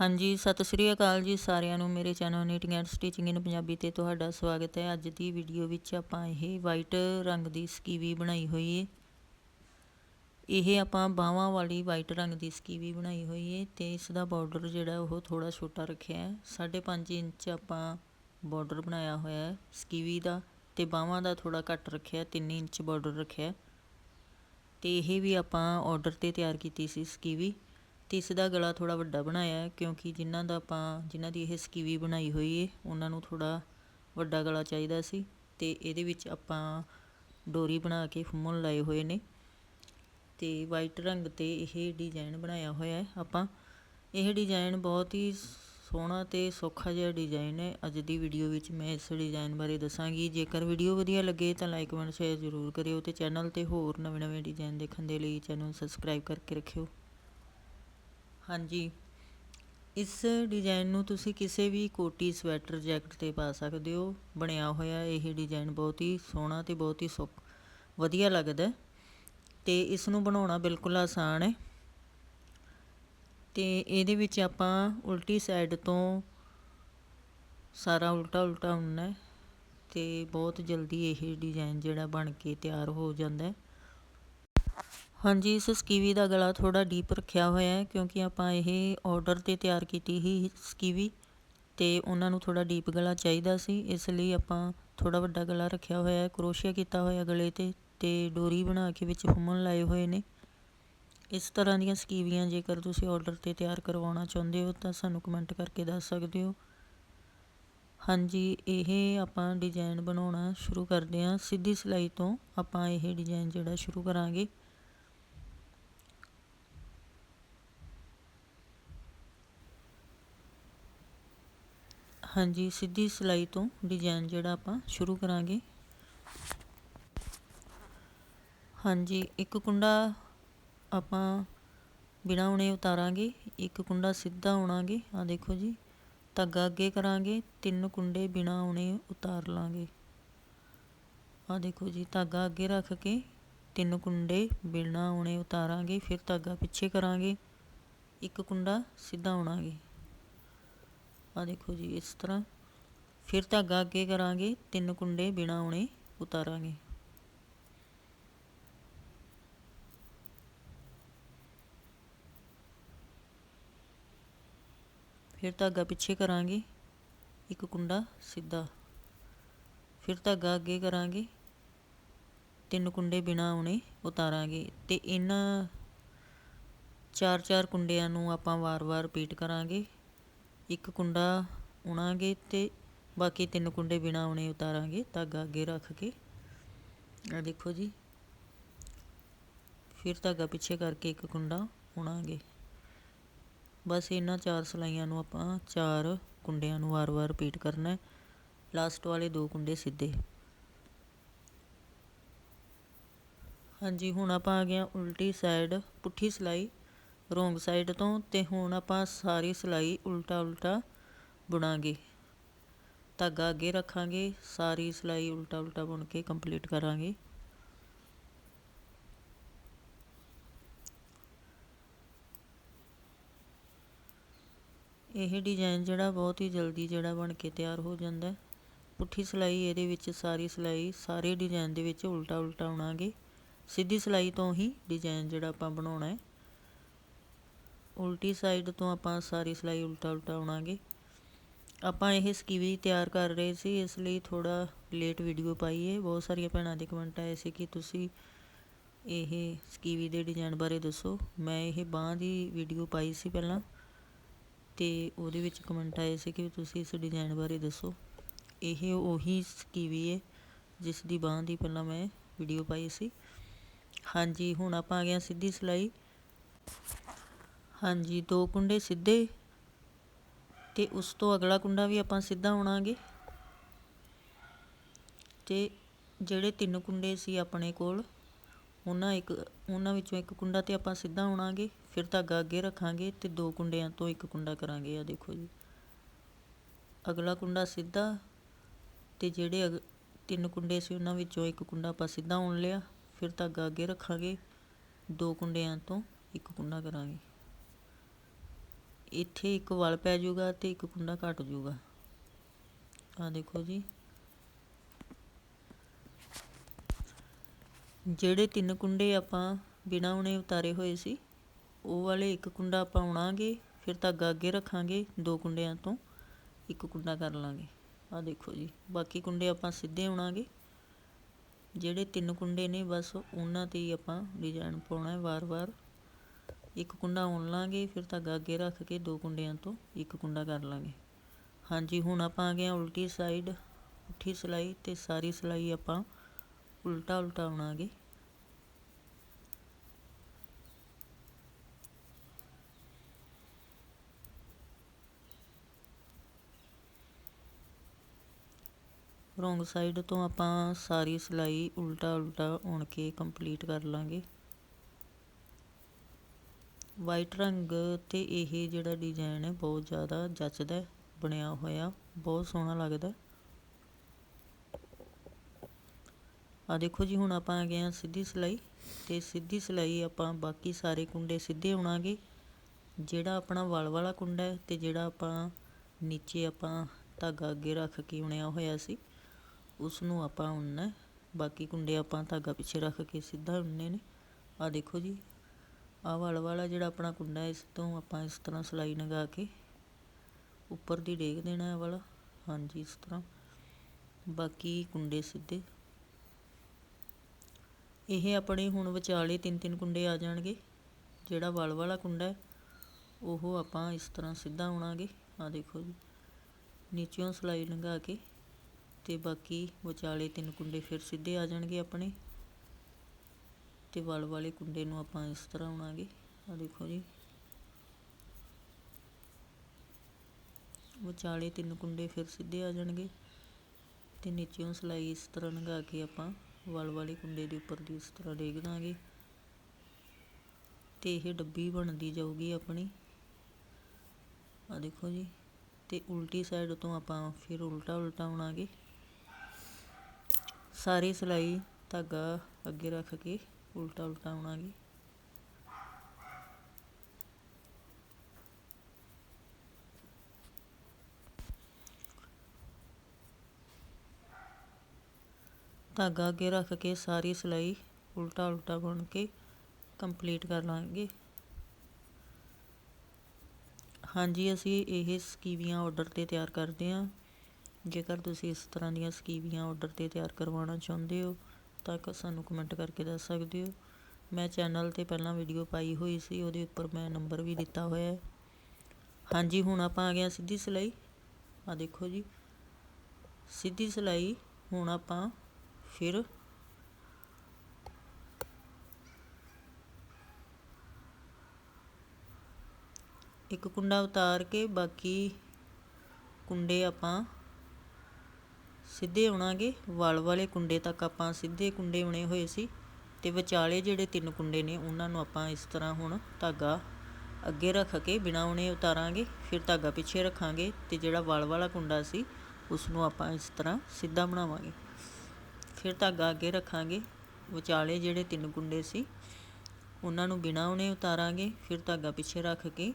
ਹਾਂਜੀ, ਸਤਿ ਸ਼੍ਰੀ ਅਕਾਲ ਜੀ ਸਾਰਿਆਂ ਨੂੰ। ਮੇਰੇ channel knitting and stitching in Punjabi ਤੇ ਤੁਹਾਡਾ ਸਵਾਗਤ ਹੈ। ਅੱਜ ਦੀ ਵੀਡੀਓ ਵਿੱਚ ਆਪਾਂ ਇਹ ਵਾਈਟ ਰੰਗ ਦੀ ਸਕੀਵੀ ਬਣਾਈ ਹੋਈ ਹੈ ਇਹ ਆਪਾਂ ਬਾਹਾਂ ਵਾਲੀ ਵਾਈਟ ਰੰਗ ਦੀ ਸਕੀਵੀ ਬਣਾਈ ਹੋਈ ਹੈ ਤੇ ਇਸ ਦਾ ਬਾਰਡਰ ਜਿਹੜਾ ਉਹ ਥੋੜਾ ਛੋਟਾ ਰੱਖਿਆ ਹੈ। 5.5 ਇੰਚ ਆਪਾਂ ਬਾਰਡਰ ਬਣਾਇਆ ਹੋਇਆ ਹੈ ਸਕੀਵੀ ਦਾ ਤੇ ਬਾਹਾਂ ਦਾ ਥੋੜਾ ਘੱਟ ਰੱਖਿਆ 3 ਇੰਚ ਬਾਰਡਰ ਰੱਖਿਆ। ਤੇ ਇਹ ਵੀ ਆਪਾਂ ਆਰਡਰ ਤੇ ਤਿਆਰ ਕੀਤੀ ਸੀ ਸਕੀਵੀ। ਅਤੇ ਇਸ ਦਾ ਗਲਾ ਥੋੜ੍ਹਾ ਵੱਡਾ ਬਣਾਇਆ ਕਿਉਂਕਿ ਜਿਨ੍ਹਾਂ ਦਾ ਆਪਾਂ, ਜਿਨ੍ਹਾਂ ਦੀ ਇਹ ਸਕੀਵੀ ਬਣਾਈ ਹੋਈ ਹੈ ਉਹਨਾਂ ਨੂੰ ਥੋੜ੍ਹਾ ਵੱਡਾ ਗਲਾ ਚਾਹੀਦਾ ਸੀ ਅਤੇ ਇਹਦੇ ਵਿੱਚ ਆਪਾਂ ਡੋਰੀ ਬਣਾ ਕੇ ਫੁੰਮਣ ਲਾਏ ਹੋਏ ਨੇ ਅਤੇ ਵਾਈਟ ਰੰਗ ਤੇ ਇਹ ਡਿਜ਼ਾਈਨ ਬਣਾਇਆ ਹੋਇਆ ਹੈ ਆਪਾਂ। ਇਹ ਡਿਜ਼ਾਈਨ ਬਹੁਤ ਹੀ ਸੋਹਣਾ ਤੇ ਸੌਖਾ ਜਿਹਾ ਡਿਜ਼ਾਈਨ ਹੈ। ਅੱਜ ਦੀ ਵੀਡੀਓ ਵਿੱਚ ਮੈਂ ਇਸ ਡਿਜ਼ਾਈਨ ਬਾਰੇ ਦੱਸਾਂਗੀ। ਜੇਕਰ ਵੀਡੀਓ ਵਧੀਆ ਲੱਗੇ ਤਾਂ ਲਾਈਕ, ਕਮੈਂਟ, ਸ਼ੇਅਰ ਜ਼ਰੂਰ ਕਰਿਓ ਤੇ ਚੈਨਲ ਤੇ ਹੋਰ ਨਵੇਂ-ਨਵੇਂ ਡਿਜ਼ਾਈਨ ਦੇਖਣ ਦੇ ਲਈ ਚੈਨਲ ਸਬਸਕ੍ਰਾਈਬ ਕਰਕੇ ਰੱਖਿਓ। ਹਾਂਜੀ। ਇਸ ਡਿਜ਼ਾਇਨ ਨੂੰ ਤੁਸੀਂ ਕਿਸੇ ਵੀ ਕੋਟੀ, ਸਵੈਟਰ, ਜੈਕਟ ਤੇ ਪਾ ਸਕਦੇ ਹੋ। ਬਣਿਆ ਹੋਇਆ ਇਹ ਡਿਜ਼ਾਈਨ ਬਹੁਤ ਹੀ ਸੋਹਣਾ ਤੇ ਬਹੁਤ ਹੀ ਸੌਖ, ਵਧੀਆ ਲੱਗਦਾ ਤੇ ਇਸ ਨੂੰ ਬਣਾਉਣਾ ਬਿਲਕੁਲ ਆਸਾਨ ਹੈ। ਤੇ ਇਹਦੇ ਵਿੱਚ ਆਪਾਂ ਉਲਟੀ ਸਾਈਡ ਤੋਂ ਸਾਰਾ ਉਲਟਾ ਉਲਟਾ ਹੁੰਦਾ ਤੇ ਬਹੁਤ ਜਲਦੀ ਇਹ ਡਿਜ਼ਾਈਨ ਜਿਹੜਾ ਬਣ ਕੇ ਤਿਆਰ ਹੋ ਜਾਂਦਾ ਹਾਂਜੀ ਇਸ ਸਕੀਵੀ ਦਾ ਗਲਾ ਥੋੜ੍ਹਾ ਡੀਪ ਰੱਖਿਆ ਹੋਇਆ ਹੈ ਕਿਉਂਕਿ ਆਪਾਂ ਇਹ ਔਡਰ ਤੇ ਤਿਆਰ ਕੀਤੀ ਸੀ ਸਕੀਵੀ ਅਤੇ ਉਹਨਾਂ ਨੂੰ ਥੋੜ੍ਹਾ ਡੀਪ ਗਲਾ ਚਾਹੀਦਾ ਸੀ। ਇਸ ਲਈ ਆਪਾਂ ਥੋੜ੍ਹਾ ਵੱਡਾ ਗਲਾ ਰੱਖਿਆ ਹੋਇਆ ਹੈ, ਕਰੋਸ਼ੀਆ ਕੀਤਾ ਹੋਇਆ ਗਲੇ ਤੇ ਅਤੇ ਡੋਰੀ ਬਣਾ ਕੇ ਵਿੱਚ ਫੁੰਮਣ ਲਾਏ ਹੋਏ ਨੇ। ਇਸ ਤਰ੍ਹਾਂ ਦੀਆਂ ਸਕੀਵੀਆਂ ਜੇਕਰ ਤੁਸੀਂ ਔਡਰ ਤੇ ਤਿਆਰ ਕਰਵਾਉਣਾ ਚਾਹੁੰਦੇ ਹੋ ਤਾਂ ਸਾਨੂੰ ਕਮੈਂਟ ਕਰਕੇ ਦੱਸ ਸਕਦੇ ਹੋ। ਹਾਂਜੀ, ਇਹ ਆਪਾਂ ਡਿਜ਼ਾਈਨ ਬਣਾਉਣਾ ਸ਼ੁਰੂ ਕਰਦੇ ਹਾਂ। ਸਿੱਧੀ ਸਿਲਾਈ ਤੋਂ ਆਪਾਂ ਇਹ ਡਿਜ਼ਾਈਨ ਜਿਹੜਾ ਸ਼ੁਰੂ ਕਰਾਂਗੇ। ਹਾਂਜੀ, ਸਿੱਧੀ ਸਿਲਾਈ ਤੋਂ ਡਿਜ਼ਾਈਨ ਜਿਹੜਾ ਆਪਾਂ ਸ਼ੁਰੂ ਕਰਾਂਗੇ। ਹਾਂਜੀ, ਇੱਕ ਕੁੰਡਾ ਆਪਾਂ ਬਿਨਾ ਉਣੇ ਉਤਾਰਾਂਗੇ, ਇੱਕ ਕੁੰਡਾ ਸਿੱਧਾ ਉਣਾਂਗੇ ਆ ਦੇਖੋ ਜੀ, ਧਾਗਾ ਅੱਗੇ ਕਰਾਂਗੇ, ਤਿੰਨ ਕੁੰਡੇ ਬਿਨਾ ਉਣੇ ਉਤਾਰ ਲਾਂਗੇ। ਆ ਦੇਖੋ ਜੀ, ਧਾਗਾ ਅੱਗੇ ਰੱਖ ਕੇ ਤਿੰਨ ਕੁੰਡੇ ਬਿਨਾ ਉਣੇ ਉਤਾਰਾਂਗੇ, ਫਿਰ ਧਾਗਾ ਪਿੱਛੇ ਕਰਾਂਗੇ। ਇੱਕ ਕੁੰਡਾ ਸਿੱਧਾ ਉਣਾਂਗੇ ਆ ਦੇਖੋ ਜੀ, ਇਸ ਤਰ੍ਹਾਂ। ਫਿਰ ਧਾਗਾ ਅੱਗੇ ਕਰਾਂਗੇ, ਤਿੰਨ ਕੁੰਡੇ ਬਿਨਾ ਉਣੇ ਉਤਾਰਾਂਗੇ। ਫਿਰ ਧਾਗਾ ਪਿੱਛੇ ਕਰਾਂਗੇ, ਇੱਕ ਕੁੰਡਾ ਸਿੱਧਾ। ਫਿਰ ਧਾਗਾ ਅੱਗੇ ਕਰਾਂਗੇ, ਤਿੰਨ ਕੁੰਡੇ ਬਿਨਾ ਉਣੇ ਉਤਾਰਾਂਗੇ। ਤੇ ਇਹਨਾਂ ਚਾਰ ਚਾਰ ਕੁੰਡਿਆਂ ਨੂੰ ਆਪਾਂ ਵਾਰ-ਵਾਰ ਰਿਪੀਟ ਕਰਾਂਗੇ। ਇੱਕ ਕੁੰਡਾ ਉਣਾਂਗੇ ਅਤੇ ਬਾਕੀ ਤਿੰਨ ਕੁੰਡੇ ਬਿਨਾ ਉਣੇ ਉਤਾਰਾਂਗੇ, ਧਾਗਾ ਅੱਗੇ ਰੱਖ ਕੇ। ਆ ਦੇਖੋ ਜੀ। ਫਿਰ ਧਾਗਾ ਪਿੱਛੇ ਕਰਕੇ ਇੱਕ ਕੁੰਡਾ ਉਣਾਂਗੇ। ਬਸ ਇਹਨਾਂ ਚਾਰ ਸਲਾਈਆਂ ਨੂੰ ਆਪਾਂ ਚਾਰ ਕੁੰਡਿਆਂ ਨੂੰ ਵਾਰ-ਵਾਰ ਰਿਪੀਟ ਕਰਨਾ ਹੈ। ਲਾਸਟ ਵਾਲੇ ਦੋ ਕੁੰਡੇ ਸਿੱਧੇ। ਹਾਂਜੀ, ਹੁਣ ਆਪਾਂ ਆ ਗਿਆ ਉਲਟੀ ਸਾਈਡ ਪੁੱਠੀ ਸਲਾਈ। ਰੋਂਗ ਸਾਈਡ ਤੋਂ ਤੇ ਹੁਣ ਆਪਾਂ ਸਾਰੀ ਸਿਲਾਈ ਉਲਟਾ ਉਲਟਾ ਬੁਣਾਂਗੇ। ਧਾਗਾ ਅੱਗੇ ਰੱਖਾਂਗੇ, ਸਾਰੀ ਸਿਲਾਈ ਉਲਟਾ ਉਲਟਾ ਬੁਣ ਕੇ ਕੰਪਲੀਟ ਕਰਾਂਗੇ। ਇਹ ਡਿਜ਼ਾਈਨ ਜਿਹੜਾ ਬਹੁਤ ਹੀ ਜਲਦੀ ਜਿਹੜਾ ਬਣ ਕੇ ਤਿਆਰ ਹੋ ਜਾਂਦਾ। ਪੁੱਠੀ ਸਿਲਾਈ ਇਹਦੇ ਵਿੱਚ ਸਾਰੀ ਸਿਲਾਈ ਸਾਰੇ ਡਿਜ਼ਾਈਨ ਦੇ ਵਿੱਚ ਉਲਟਾ ਉਲਟਾ ਉਣਾਂਗੇ ਸਿੱਧੀ ਸਿਲਾਈ ਤੋਂ ਹੀ ਡਿਜ਼ਾਈਨ ਜਿਹੜਾ ਆਪਾਂ ਬਣਾਉਣਾ ਹੈ। ਉਲਟੀ ਸਾਈਡ ਤੋਂ ਆਪਾਂ ਸਾਰੀ ਸਿਲਾਈ ਉਲਟਾ ਉਲਟਾ ਉਣਾਂਗੇ ਆਪਾਂ ਇਹ ਸਕੀਵੀ ਤਿਆਰ ਕਰ ਰਹੇ ਸੀ, ਇਸ ਲਈ ਥੋੜਾ ਲੇਟ ਵੀਡੀਓ ਪਾਈ ਹੈ ਬਹੁਤ ਸਾਰੀਆਂ ਭੈਣਾਂ ਦੇ ਕਮੈਂਟ ਆਏ ਸੀ ਕਿ ਤੁਸੀਂ ਇਹ ਸਕੀਵੀ ਦੇ ਡਿਜ਼ਾਈਨ ਬਾਰੇ ਦੱਸੋ। ਮੈਂ ਇਹ ਬਾਹ ਦੀ ਵੀਡੀਓ ਪਾਈ ਸੀ ਪਹਿਲਾਂ ਤੇ ਉਹਦੇ ਵਿੱਚ ਕਮੈਂਟ ਆਏ ਸੀ ਕਿ ਤੁਸੀਂ ਇਸ ਡਿਜ਼ਾਈਨ ਬਾਰੇ ਦੱਸੋ। ਇਹ ਉਹੀ ਸਕੀਵੀ ਹੈ ਜਿਸ ਦੀ ਬਾਹ ਦੀ ਪਹਿਲਾਂ ਮੈਂ ਵੀਡੀਓ ਪਾਈ ਸੀ। ਹਾਂਜੀ, ਹੁਣ ਆਪਾਂ ਆ ਗਏ ਸਿੱਧੀ ਸਿਲਾਈ। ਹਾਂਜੀ, ਦੋ ਕੁੰਡੇ ਸਿੱਧੇ ਤੇ ਉਸ ਤੋਂ ਅਗਲਾ ਕੁੰਡਾ ਵੀ ਆਪਾਂ ਸਿੱਧਾ ਉਣਾਂਗੇ ਤੇ ਜਿਹੜੇ ਤਿੰਨ ਕੁੰਡੇ ਸੀ ਆਪਣੇ ਕੋਲ, ਉਹਨਾਂ ਇੱਕ, ਉਹਨਾਂ ਵਿੱਚੋਂ ਇੱਕ ਕੁੰਡਾ ਤੇ ਆਪਾਂ ਸਿੱਧਾ ਉਣਾਂਗੇ ਫਿਰ ਧਾਗਾ ਅੱਗੇ ਰੱਖਾਂਗੇ ਤੇ ਦੋ ਕੁੰਡਿਆਂ ਤੋਂ ਇੱਕ ਕੁੰਡਾ ਕਰਾਂਗੇ ਆ ਦੇਖੋ ਜੀ। ਅਗਲਾ ਕੁੰਡਾ ਸਿੱਧਾ ਤੇ ਜਿਹੜੇ ਤਿੰਨ ਕੁੰਡੇ ਸੀ ਉਹਨਾਂ ਵਿੱਚੋਂ ਇੱਕ ਕੁੰਡਾ ਆਪਾਂ ਸਿੱਧਾ ਉਣ ਲਿਆ, ਫਿਰ ਧਾਗਾ ਅੱਗੇ ਰੱਖਾਂਗੇ, ਦੋ ਕੁੰਡਿਆਂ ਤੋਂ ਇੱਕ ਕੁੰਡਾ ਕਰਾਂਗੇ। ਇੱਥੇ ਇੱਕ ਵਲ ਪੈ ਜਾਊਗਾ ਤੇ ਇੱਕ ਕੁੰਡਾ ਘਟ ਜਾਊਗਾ। ਆ ਦੇਖੋ ਜੀ। ਜਿਹੜੇ ਤਿੰਨ ਕੁੰਡੇ ਆਪਾਂ ਬਿਨਾਂ ਉਣੇ ਉਤਾਰੇ ਹੋਏ ਸੀ, ਉਹ ਵਾਲੇ ਇੱਕ ਕੁੰਡਾ ਆਪਾਂ ਉਣਾਂਗੇ, ਫਿਰ ਧਾਗਾ ਅੱਗੇ ਰੱਖਾਂਗੇ ਦੋ ਕੁੰਡਿਆਂ ਤੋਂ, ਇੱਕ ਕੁੰਡਾ ਕਰ ਲਾਂਗੇ। ਆ ਦੇਖੋ ਜੀ, ਬਾਕੀ ਕੁੰਡੇ ਆਪਾਂ ਸਿੱਧੇ ਉਣਾਂਗੇ। ਜਿਹੜੇ ਤਿੰਨ ਕੁੰਡੇ ਨੇ, ਬਸ ਉਹਨਾਂ ਤੇ ਹੀ ਆਪਾਂ ਡਿਜ਼ਾਈਨ ਪਾਉਣਾ ਹੈ ਵਾਰ-ਵਾਰ। ਇੱਕ ਕੁੰਡਾ ਉਣ ਲਾਂਗੇ, ਫਿਰ ਧਾਗਾ ਅੱਗੇ ਰੱਖ ਕੇ ਦੋ ਕੁੰਡਿਆਂ ਤੋਂ ਇੱਕ ਕੁੰਡਾ ਕਰ ਲਾਂਗੇ। ਹਾਂਜੀ, ਹੁਣ ਆਪਾਂ ਆ ਗਏ ਹਾਂ ਉਲਟੀ ਸਾਈਡ ਪੁੱਠੀ ਸਿਲਾਈ ਤੇ ਸਾਰੀ ਸਿਲਾਈ ਆਪਾਂ ਉਲਟਾ ਉਲਟਾ ਉਣਾਂਗੇ। ਰੋਂਗ ਸਾਈਡ ਤੋਂ ਆਪਾਂ ਸਾਰੀ ਸਿਲਾਈ ਉਲਟਾ ਉਲਟਾ ਉਣ ਕੇ ਕੰਪਲੀਟ ਕਰ ਲਾਂਗੇ। ਵਾਈਟ ਰੰਗ ਤੇ ਇਹ ਜਿਹੜਾ ਡਿਜ਼ਾਈਨ ਹੈ, ਬਹੁਤ ਜ਼ਿਆਦਾ ਜੱਚਦਾ ਬਣਿਆ ਹੋਇਆ, ਬਹੁਤ ਸੋਹਣਾ ਲੱਗਦਾ ਆ ਦੇਖੋ ਜੀ, ਹੁਣ ਆਪਾਂ ਆ ਗਏ ਹਾਂ ਸਿੱਧੀ ਸਿਲਾਈ ਤੇ ਸਿੱਧੀ ਸਿਲਾਈ ਆਪਾਂ ਬਾਕੀ ਸਾਰੇ ਕੁੰਡੇ ਸਿੱਧੇ ਉਣਾਂਗੇ ਜਿਹੜਾ ਆਪਣਾ ਵਲ ਵਾਲਾ ਕੁੰਡਾ ਹੈ ਤੇ ਜਿਹੜਾ ਆਪਾਂ ਨੀਚੇ ਆਪਾਂ ਧਾਗਾ ਅੱਗੇ ਰੱਖ ਕੇ ਉਣਿਆ ਹੋਇਆ ਸੀ ਉਸ ਨੂੰ ਆਪਾਂ ਉਣਨਾ ਬਾਕੀ ਕੁੰਡੇ ਆਪਾਂ ਧਾਗਾ ਪਿੱਛੇ ਰੱਖ ਕੇ ਸਿੱਧਾ ਉਣਨੇ ਨੇ। ਆ ਦੇਖੋ ਜੀ ਆਹ ਵਲ ਵਾਲਾ ਜਿਹੜਾ ਆਪਣਾ ਕੁੰਡਾ ਹੈ, ਇਸ ਤੋਂ ਆਪਾਂ ਇਸ ਤਰ੍ਹਾਂ ਸਿਲਾਈ ਲਗਾ ਕੇ ਉੱਪਰ ਦੀ ਡੇਗ ਦੇਣਾ ਹੈ ਵਾਲਾ। ਹਾਂਜੀ, ਇਸ ਤਰ੍ਹਾਂ। ਬਾਕੀ ਕੁੰਡੇ ਸਿੱਧੇ। ਇਹ ਆਪਣੇ ਹੁਣ ਵਿਚਾਲੇ ਤਿੰਨ ਤਿੰਨ ਕੁੰਡੇ ਆ ਜਾਣਗੇ। ਜਿਹੜਾ ਵਲ ਵਾਲਾ ਕੁੰਡਾ ਹੈ, ਉਹ ਆਪਾਂ ਇਸ ਤਰ੍ਹਾਂ ਸਿੱਧਾ ਉਣਾਂਗੇ ਆ ਦੇਖੋ ਜੀ, ਨੀਚਿਓਂ ਸਿਲਾਈ ਲੰਘਾ ਕੇ ਤੇ ਬਾਕੀ ਵਿਚਾਲੇ ਤਿੰਨ ਕੁੰਡੇ ਫਿਰ ਸਿੱਧੇ ਆ ਜਾਣਗੇ ਆਪਣੇ। ਅਤੇ ਵਲ ਵਾਲੇ ਕੁੰਡੇ ਨੂੰ ਆਪਾਂ ਇਸ ਤਰ੍ਹਾਂ ਉਣਾਂਗੇ ਆ ਦੇਖੋ ਜੀ। ਵਿਚਾਲੇ ਤਿੰਨ ਕੁੰਡੇ ਫਿਰ ਸਿੱਧੇ ਆ ਜਾਣਗੇ ਤੇ ਨੀਚਿਓਂ ਸਿਲਾਈ ਇਸ ਤਰ੍ਹਾਂ ਲੰਘਾ ਕੇ ਆਪਾਂ ਵਲ ਵਾਲੇ ਕੁੰਡੇ ਦੇ ਉੱਪਰ ਦੀ ਇਸ ਤਰ੍ਹਾਂ ਡੇਗ ਦਾਂਗੇ। ਤੇ ਇਹ ਡੱਬੀ ਬਣਦੀ ਜਾਊਗੀ ਆਪਣੀ। ਆ ਦੇਖੋ ਜੀ। ਤੇ ਉਲਟੀ ਸਾਈਡ ਤੋਂ ਆਪਾਂ ਫਿਰ ਉਲਟਾ ਉਲਟਾ ਉਣਾਂਗੇ ਸਾਰੀ ਸਿਲਾਈ ਧਾਗਾ ਅੱਗੇ ਰੱਖ ਕੇ ਉਲਟਾ ਉਲਟਾ ਉਣਾਂਗੇ ਧਾਗਾ ਅੱਗੇ ਰੱਖ ਕੇ ਸਾਰੀ ਸਿਲਾਈ ਉਲਟਾ ਉਲਟਾ ਬੁਣ ਕੇ ਕੰਪਲੀਟ ਕਰ ਲਾਂਗੇ। ਹਾਂਜੀ, ਅਸੀਂ ਇਹ ਸਕੀਵੀਆਂ ਆਰਡਰ ਤੇ ਤਿਆਰ ਕਰਦੇ ਹਾਂ। ਜੇਕਰ ਤੁਸੀਂ ਇਸ ਤਰ੍ਹਾਂ ਦੀਆਂ ਸਕੀਵੀਆਂ ਆਰਡਰ ਤੇ ਤਿਆਰ ਕਰਵਾਉਣਾ ਚਾਹੁੰਦੇ ਹੋ ਤੱਕ ਸਾਨੂੰ ਕਮੈਂਟ ਕਰਕੇ ਦੱਸ ਸਕਦੇ ਹੋ। ਮੈਂ ਚੈਨਲ ਤੇ ਪਹਿਲਾਂ ਵੀਡੀਓ ਪਾਈ ਹੋਈ ਸੀ, ਉਹਦੇ ਉੱਪਰ ਮੈਂ ਨੰਬਰ ਵੀ ਦਿੱਤਾ ਹੋਇਆ ਹੈ। ਹਾਂਜੀ, ਹੁਣ ਆਪਾਂ ਆ ਗਏ ਹਾਂ ਸਿੱਧੀ ਸਿਲਾਈ। ਆ ਦੇਖੋ ਜੀ। ਸਿੱਧੀ ਸਿਲਾਈ, ਹੁਣ ਆਪਾਂ ਫਿਰ ਇੱਕ ਕੁੰਡਾ ਉਤਾਰ ਕੇ ਬਾਕੀ ਕੁੰਡੇ ਆਪਾਂ ਸਿੱਧੇ ਉਣਾਂਗੇ ਵਲ ਵਾਲੇ ਕੁੰਡੇ ਤੱਕ ਆਪਾਂ ਸਿੱਧੇ ਕੁੰਡੇ ਬਣੇ ਹੋਏ ਸੀ ਤੇ ਵਿਚਾਲੇ ਜਿਹੜੇ ਤਿੰਨ ਕੁੰਡੇ ਨੇ, ਉਹਨਾਂ ਨੂੰ ਆਪਾਂ ਇਸ ਤਰ੍ਹਾਂ ਹੁਣ ਧਾਗਾ ਅੱਗੇ ਰੱਖ ਕੇ ਬਿਨਾਂ ਉਣੇ ਉਤਾਰਾਂਗੇ, ਫਿਰ ਧਾਗਾ ਪਿੱਛੇ ਰੱਖਾਂਗੇ ਤੇ ਜਿਹੜਾ ਵਲ ਵਾਲਾ ਕੁੰਡਾ ਸੀ ਉਸ ਨੂੰ ਆਪਾਂ ਇਸ ਤਰ੍ਹਾਂ ਸਿੱਧਾ ਬਣਾਵਾਂਗੇ। ਫਿਰ ਧਾਗਾ ਅੱਗੇ ਰੱਖਾਂਗੇ। ਵਿਚਾਲੇ ਜਿਹੜੇ ਤਿੰਨ ਕੁੰਡੇ ਸੀ, ਉਹਨਾਂ ਨੂੰ ਬਿਨਾਂ ਉਣੇ ਉਤਾਰਾਂਗੇ, ਫਿਰ ਧਾਗਾ ਪਿੱਛੇ ਰੱਖ ਕੇ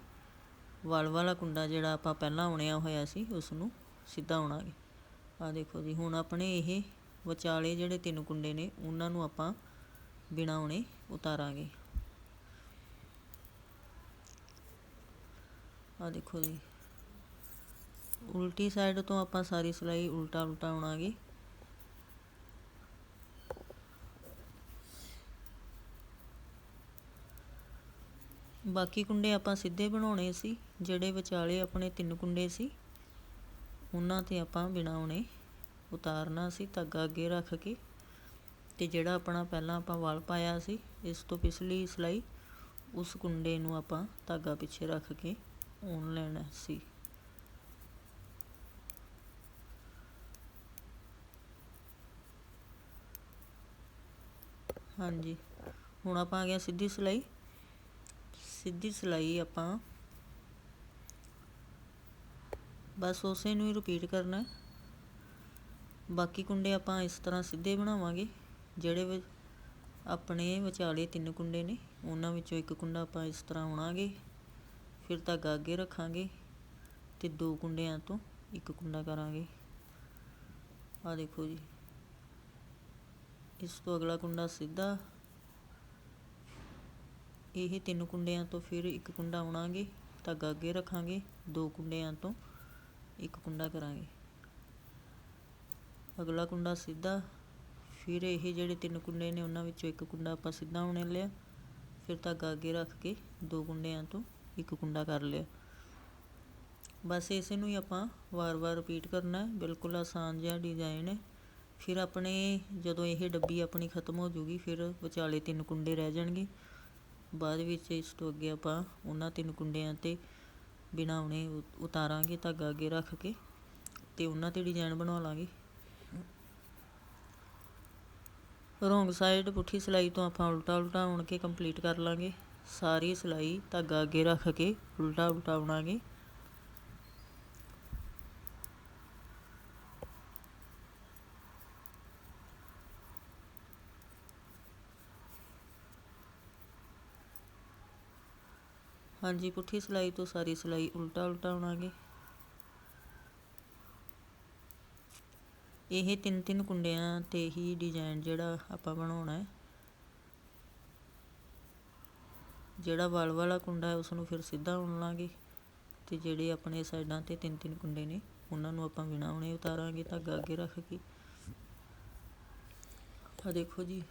ਵਲ ਵਾਲਾ ਕੁੰਡਾ ਜਿਹੜਾ ਆਪਾਂ ਪਹਿਲਾਂ ਉਣਿਆ ਹੋਇਆ ਸੀ ਉਸ ਨੂੰ ਸਿੱਧਾ ਉਣਾਂਗੇ ਆ ਦੇਖੋ ਜੀ, ਹੁਣ ਆਪਣੇ ਇਹ ਵਿਚਾਲੇ ਜਿਹੜੇ ਤਿੰਨ ਕੁੰਡੇ ਨੇ, ਉਹਨਾਂ ਨੂੰ ਆਪਾਂ ਬਿਨਾਂ ਉਣੇ ਉਤਾਰਾਂਗੇ। ਆ ਦੇਖੋ ਜੀ, ਉਲਟੀ ਸਾਈਡ ਤੋਂ ਆਪਾਂ ਸਾਰੀ ਸਿਲਾਈ ਉਲਟਾ ਉਲਟਾ ਉਣਾਂਗੇ ਬਾਕੀ ਕੁੰਡੇ ਆਪਾਂ ਸਿੱਧੇ ਬਣਾਉਣੇ ਸੀ, ਜਿਹੜੇ ਵਿਚਾਲੇ ਆਪਣੇ ਤਿੰਨ ਕੁੰਡੇ ਸੀ। ਉਹਨਾਂ ਤੇ ਆਪਾਂ ਬਿਨਾਂ ਉਣੇ ਉਤਾਰਨਾ ਸੀ, ਧਾਗਾ ਅੱਗੇ ਰੱਖ ਕੇ ਅਤੇ ਜਿਹੜਾ ਆਪਣਾ ਪਹਿਲਾਂ ਆਪਾਂ ਵਲ ਪਾਇਆ ਸੀ, ਇਸ ਤੋਂ ਪਿਛਲੀ ਸਿਲਾਈ ਉਸ ਕੁੰਡੇ ਨੂੰ ਆਪਾਂ ਧਾਗਾ ਪਿੱਛੇ ਰੱਖ ਕੇ ਉਣ ਲੈਣਾ ਸੀ। ਹਾਂਜੀ, ਹੁਣ ਆਪਾਂ ਆ ਗਿਆ ਸਿੱਧੀ ਸਿਲਾਈ। ਸਿੱਧੀ ਸਿਲਾਈ ਆਪਾਂ ਬਸ ਉਸੇ ਨੂੰ ਹੀ ਰਿਪੀਟ ਕਰਨਾ ਹੈ। ਬਾਕੀ ਕੁੰਡੇ ਆਪਾਂ ਇਸ ਤਰ੍ਹਾਂ ਸਿੱਧੇ ਬਣਾਵਾਂਗੇ, ਜਿਹੜੇ ਵਿੱਚ ਆਪਣੇ ਵਿਚਾਲੇ ਤਿੰਨ ਕੁੰਡੇ ਨੇ, ਉਹਨਾਂ ਵਿੱਚੋਂ ਇੱਕ ਕੁੰਡਾ ਆਪਾਂ ਇਸ ਤਰ੍ਹਾਂ ਉਣਾਂਗੇ, ਫਿਰ ਧਾਗਾ ਅੱਗੇ ਰੱਖਾਂਗੇ ਤੇ ਦੋ ਕੁੰਡਿਆਂ ਤੋਂ ਇੱਕ ਕੁੰਡਾ ਕਰਾਂਗੇ। ਆ ਦੇਖੋ ਜੀ। ਇਸ ਤੋਂ ਅਗਲਾ ਕੁੰਡਾ ਸਿੱਧਾ। ਇਹ ਤਿੰਨ ਕੁੰਡਿਆਂ ਤੋਂ ਫਿਰ ਇੱਕ ਕੁੰਡਾ ਉਣਾਂਗੇ ਧਾਗਾ ਅੱਗੇ ਰੱਖਾਂਗੇ ਦੋ ਕੁੰਡਿਆਂ ਤੋਂ ਇੱਕ ਕੁੰਡਾ ਕਰਾਂਗੇ। ਅਗਲਾ ਕੁੰਡਾ ਸਿੱਧਾ। ਫਿਰ ਇਹ ਜਿਹੜੇ ਤਿੰਨ ਕੁੰਡੇ ਨੇ, ਉਹਨਾਂ ਵਿੱਚੋਂ ਇੱਕ ਕੁੰਡਾ ਆਪਾਂ ਸਿੱਧਾ ਉਣੇ ਲਿਆ। ਫਿਰ ਧਾਗਾ ਅੱਗੇ ਰੱਖ ਕੇ ਦੋ ਕੁੰਡਿਆਂ ਤੋਂ ਇੱਕ ਕੁੰਡਾ ਕਰ ਲਿਆ। ਬਸ ਇਸੇ ਨੂੰ ਹੀ ਆਪਾਂ ਵਾਰ-ਵਾਰ ਰਿਪੀਟ ਕਰਨਾ ਹੈ। ਬਿਲਕੁਲ ਆਸਾਨ ਜਿਹਾ ਡਿਜ਼ਾਈਨ ਹੈ। ਫਿਰ ਆਪਣੇ ਜਦੋਂ ਇਹ ਡੱਬੀ ਆਪਣੀ ਖਤਮ ਹੋ ਜੂਗੀ, ਫਿਰ ਵਿਚਾਲੇ ਤਿੰਨ ਕੁੰਡੇ ਰਹਿ ਜਾਣਗੇ। ਬਾਅਦ ਵਿੱਚ ਇਸ ਤੋਂ ਅੱਗੇ ਆਪਾਂ ਉਹਨਾਂ ਤਿੰਨ ਕੁੰਡਿਆਂ ਤੇ ਬਿਨਾਂ ਉਣੇ ਉਤਾਰਾਂਗੇ, ਧਾਗਾ ਅੱਗੇ ਰੱਖ ਕੇ ਅਤੇ ਉਹਨਾਂ ਤੇ ਡਿਜ਼ਾਈਨ ਬਣਾ ਲਾਂਗੇ। ਰੋਂਗ ਸਾਈਡ ਪੁੱਠੀ ਸਿਲਾਈ ਤੋਂ ਆਪਾਂ ਉਲਟਾ ਉਲਟਾ ਉਣ ਕੇ ਕੰਪਲੀਟ ਕਰ ਲਾਂਗੇ। ਸਾਰੀ ਸਿਲਾਈ ਧਾਗਾ ਅੱਗੇ ਰੱਖ ਕੇ ਉਲਟਾ ਉਲਟਾ ਉਣਾਂਗੇ ਹਾਂਜੀ, ਪੁੱਠੀ ਸਿਲਾਈ ਤੋਂ ਸਾਰੀ ਸਿਲਾਈ ਉਲਟਾ ਉਲਟਾ ਉਣਾਂਗੇ ਇਹ ਤਿੰਨ ਤਿੰਨ ਕੁੰਡਿਆਂ ਤੇ ਹੀ ਡਿਜ਼ਾਈਨ ਜਿਹੜਾ ਆਪਾਂ ਬਣਾਉਣਾ ਹੈ। ਜਿਹੜਾ ਵਲ ਵਾਲਾ ਕੁੰਡਾ ਹੈ ਉਸ ਨੂੰ ਫਿਰ ਸਿੱਧਾ ਉਣ ਲਾਂਗੇ ਤੇ ਜਿਹੜੇ ਆਪਣੇ ਸਾਈਡਾਂ ਤੇ ਤਿੰਨ ਤਿੰਨ ਕੁੰਡੇ ਨੇ, ਉਹਨਾਂ ਨੂੰ ਆਪਾਂ ਬਿਨਾਂ ਉਣੇ ਉਤਾਰਾਂਗੇ, ਧਾਗਾ ਅੱਗੇ ਰੱਖ ਕੇ। ਆ ਦੇਖੋ ਜੀ,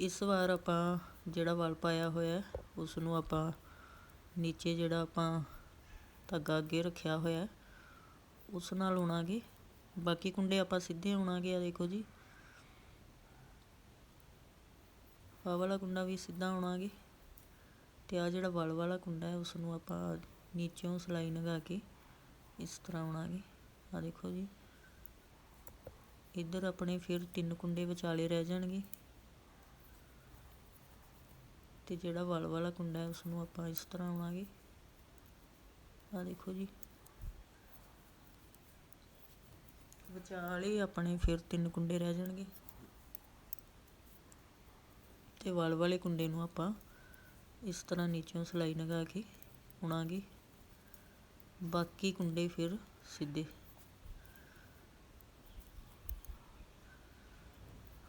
ਇਸ ਵਾਰ ਆਪਾਂ ਜਿਹੜਾ ਵਲ ਪਾਇਆ ਹੋਇਆ ਉਸ ਨੂੰ ਆਪਾਂ ਨੀਚੇ ਜਿਹੜਾ ਆਪਾਂ ਧਾਗਾ ਅੱਗੇ ਰੱਖਿਆ ਹੋਇਆ ਉਸ ਨਾਲ ਉਣਾਂਗੇ। ਬਾਕੀ ਕੁੰਡੇ ਆਪਾਂ ਸਿੱਧੇ ਉਣਾਂਗੇ ਆ ਦੇਖੋ ਜੀ। ਆਹ ਵਾਲਾ ਕੁੰਡਾ ਵੀ ਸਿੱਧਾ ਉਣਾਂਗੇ ਤੇ ਆ ਜਿਹੜਾ ਵਲ ਵਾਲਾ ਕੁੰਡਾ ਹੈ ਉਸ ਨੂੰ ਆਪਾਂ ਨੀਚੋਂ ਸਲਾਈ ਲਗਾ ਕੇ ਇਸ ਤਰ੍ਹਾਂ ਉਣਾਂਗੇ। ਆ ਦੇਖੋ ਜੀ। ਇੱਧਰ ਆਪਣੇ ਫਿਰ ਤਿੰਨ ਕੁੰਡੇ ਵਿਚਾਲੇ ਰਹਿ ਜਾਣਗੇ। ਤੇ ਜਿਹੜਾ ਵਲ ਵਾਲਾ ਕੁੰਡਾ ਹੈ ਉਸ ਨੂੰ ਆਪਾਂ ਇਸ ਤਰ੍ਹਾਂ ਉਣਾਂਗੇ ਆ ਦੇਖੋ ਜੀ। ਵਿਚਾਲੇ ਆਪਣੇ ਫਿਰ ਤਿੰਨ ਕੁੰਡੇ ਰਹਿ ਜਾਣਗੇ। ਤੇ ਵਲ ਵਾਲੇ ਕੁੰਡੇ ਨੂੰ ਆਪਾਂ ਇਸ ਤਰ੍ਹਾਂ ਨੀਚੋਂ ਸਲਾਈ ਲਗਾ ਕੇ ਉਣਾਂਗੇ। ਬਾਕੀ ਕੁੰਡੇ ਫਿਰ ਸਿੱਧੇ।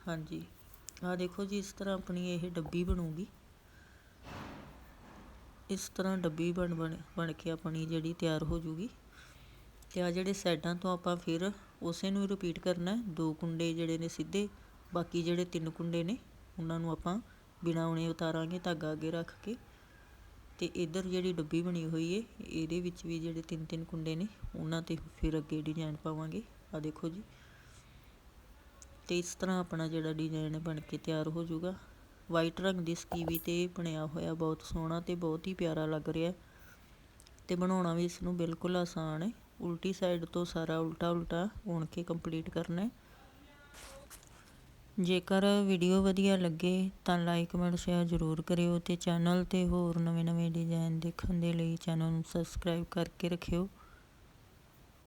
ਹਾਂਜੀ। ਆ ਦੇਖੋ ਜੀ, ਇਸ ਤਰ੍ਹਾਂ ਆਪਣੀ ਇਹ ਡੱਬੀ ਬਣੂਗੀ। ਇਸ ਤਰ੍ਹਾਂ ਡੱਬੀ ਬਣ ਬਣ ਬਣ ਕੇ ਆਪਣੀ ਜਿਹੜੀ ਤਿਆਰ ਹੋ ਜੂਗੀ। ਅਤੇ ਆਹ ਜਿਹੜੇ ਸਾਈਡਾਂ ਤੋਂ ਆਪਾਂ ਫਿਰ ਉਸੇ ਨੂੰ ਰਿਪੀਟ ਕਰਨਾ ਦੋ ਕੁੰਡੇ ਜਿਹੜੇ ਨੇ ਸਿੱਧੇ, ਬਾਕੀ ਜਿਹੜੇ ਤਿੰਨ ਕੁੰਡੇ ਨੇ, ਉਹਨਾਂ ਨੂੰ ਆਪਾਂ ਬਿਨਾਂ ਉਣੇ ਉਤਾਰਾਂਗੇ, ਧਾਗਾ ਅੱਗੇ ਰੱਖ ਕੇ। ਅਤੇ ਇੱਧਰ ਜਿਹੜੀ ਡੱਬੀ ਬਣੀ ਹੋਈ ਏ, ਇਹਦੇ ਵਿੱਚ ਵੀ ਜਿਹੜੇ ਤਿੰਨ ਤਿੰਨ ਕੁੰਡੇ ਨੇ, ਉਹਨਾਂ ਤੇ ਫਿਰ ਅੱਗੇ ਡਿਜ਼ਾਈਨ ਪਾਵਾਂਗੇ। ਆਹ ਦੇਖੋ ਜੀ। ਅਤੇ ਇਸ ਤਰ੍ਹਾਂ ਆਪਣਾ ਜਿਹੜਾ ਡਿਜ਼ਾਈਨ ਬਣ ਕੇ ਤਿਆਰ ਹੋ ਜੂਗਾ। ਵਾਈਟ ਰੰਗ ਦੀ ਸਕੀਵੀ ਤੇ ਬਣਿਆ ਹੋਇਆ, ਬਹੁਤ ਸੋਹਣਾ ਤੇ ਬਹੁਤ ਹੀ ਪਿਆਰਾ ਲੱਗ ਰਿਹਾ ਤੇ ਬਣਾਉਣਾ ਵੀ ਇਸ ਨੂੰ ਬਿਲਕੁਲ ਆਸਾਨ ਹੈ। ਉਲਟੀ ਸਾਈਡ ਤੋਂ ਸਾਰਾ ਉਲਟਾ ਉਲਟਾ ਉਣ ਕੇ ਕੰਪਲੀਟ ਕਰਨਾ ਹੈ। ਜੇਕਰ ਵੀਡੀਓ ਵਧੀਆ ਲੱਗੇ ਤਾਂ ਲਾਈਕ ਕਮੈਂਟ ਸ਼ੇਅਰ ਜ਼ਰੂਰ ਕਰਿਓ ਤੇ ਚੈਨਲ ਤੇ ਹੋਰ ਨਵੇਂ-ਨਵੇਂ ਡਿਜ਼ਾਈਨ ਦੇਖਣ ਦੇ ਲਈ ਚੈਨਲ ਨੂੰ ਸਬਸਕ੍ਰਾਈਬ ਕਰਕੇ ਰੱਖਿਓ।